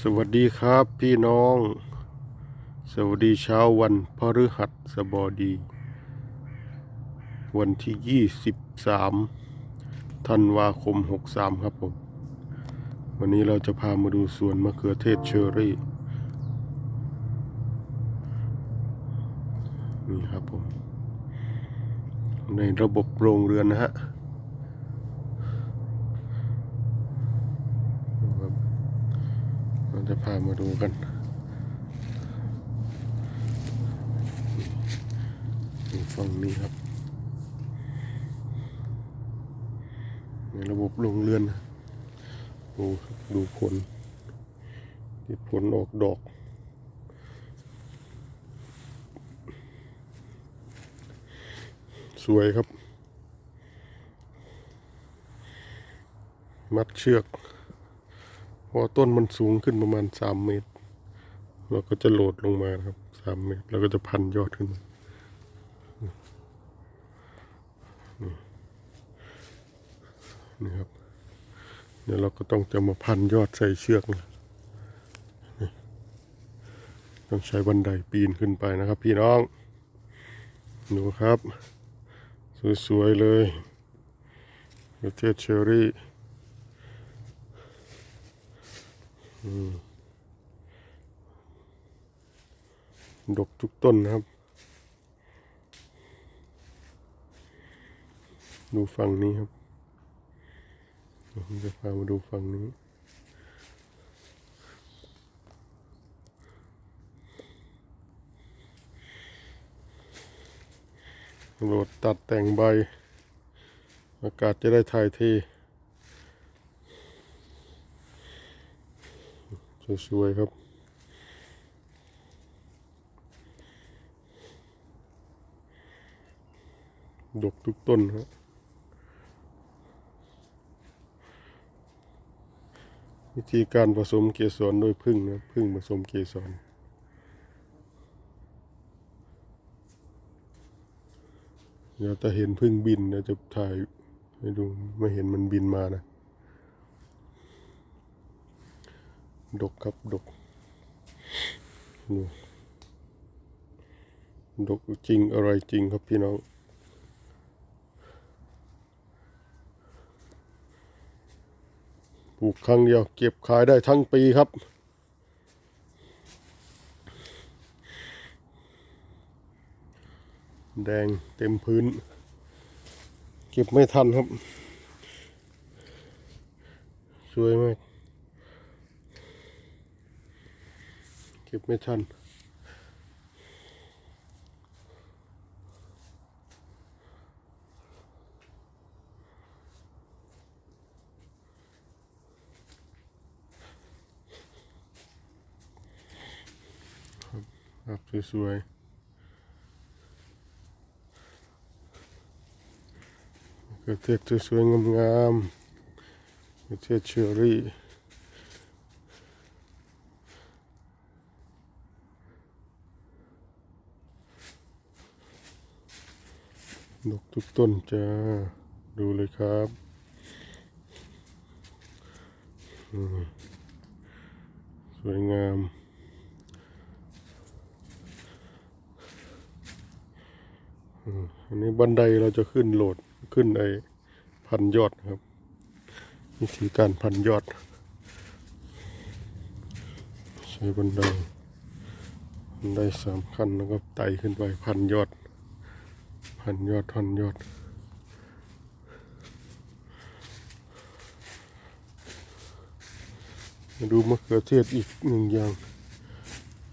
สวัสดีครับพี่น้อง สวัสดีเช้าวันพฤหัสบดี วันที่ 23ธันวาคม 63 ครับผม วันนี้เราจะพามาดูสวนมะเขือเทศเชอรี่ นี่ครับผม ในระบบโรงเรือนนะฮะ เรา จะพามาดูกันฝั่งนี้ครับ ในระบบโรงเรือนดูดูผลที่ผลออกดอก สวยครับ มัดเชือก ราะต้นมันสูงขึ้นประมาณสามเมตร เราก็จะโหลดลงมาครับสามเมตรแล้วก็จะพันยอดขึ้นมานี่ครับเดี๋ยวเราก็ต้องจะมาพันยอดใส่เชือกนะต้องใช้บันไดปีนขึ้นไปนะครับ พี่น้อง ดูครับ สวย ๆ เลยประเทศเชอรี่ ดกทุกต้นนะครับ ดูฝั่งนี้ครับผมจะพามาดูฝั่งนี้โหลดตัดแต่งใบ อากาศจะได้ถ่ายเท สวยๆครับดกทุกต้นครับวิธีการผสมเกสรโดยพึ่งนะพึ่งผสมเกสรเดี๋ยวจะเห็นพึ่งบินเดี๋ยวจะถ่ายให้ดูไม่เห็นมันบินมานะ ดกครับดกดูดกจริงอร่อยจริงครับพี่น้องปลูกครั้งเดียวเก็บขายได้ทั้งปีครับ แดงเต็มพื้น เก็บไม่ทันครับ สวยมาก ก็บไม่ทันครับสวยๆกระเทศสวยๆงามๆกระเทศเชอรี่ ดอกทุกต้นจ้า ดูเลยครับสวยงาม อันนี้บันไดเราจะขึ้นโหลดขึ้นไอพันยอดครับวิธีการพันยอด ใช้บันไดบันไดสามขั้นแล้วก็ไต่ขึ้นไปพันยอด พันยอดพันยอดมาดูมะเขือเทศอีกหนึ่งอย่าง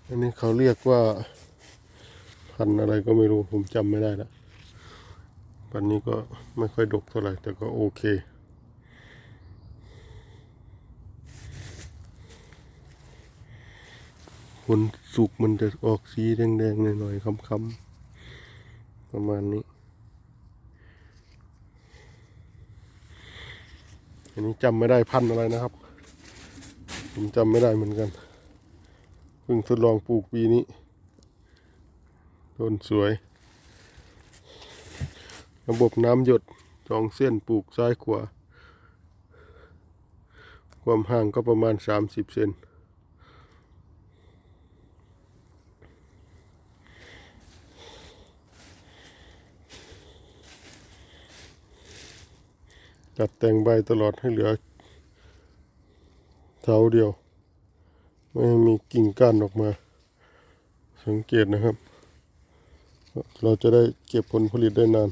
อันนี้เขาเรียกว่า พันอะไรก็ไม่รู้ ผมจำไม่ได้ละปันนี้ก็ไม่ค่อยดกเท่าไหร่ แต่ก็โอเค ผลสุกมันจะออกสีแดงๆหน่อยๆค้ำๆ ประมาณนี้ อันนี้จำไม่ได้พันอะไรนะครับ ผมจำไม่ได้เหมือนกัน เพิ่งทดลองปลูกปีนี้ ต้นสวย ระบบน้ำหยดสองเส้นปลูกซ้ายขวา ความห่างก็ประมาณ 30 เซน ตัดแต่งใบตลอดให้เหลือเท้าเดียว ไม่ให้มีกิ่งก้านออกมา สังเกตนะครับ เราจะได้เก็บผลผลิตได้นาน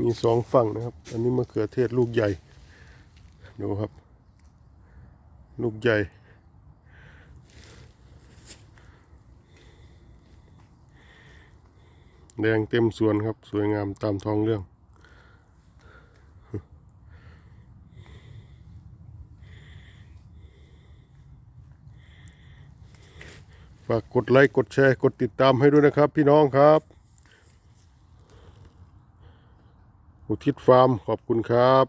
มีสองฝั่งนะครับ อันนี้มะเขือเทศลูกใหญ่ ดูครับ ลูกใหญ่ แดงเต็มสวนครับ สวยงามตามท้องเรื่อง ฝากกดไลค์ กดแชร์ กดติดตามให้ด้วยนะครับ พี่น้องครับ อุทิศฟาร์มขอบคุณครับ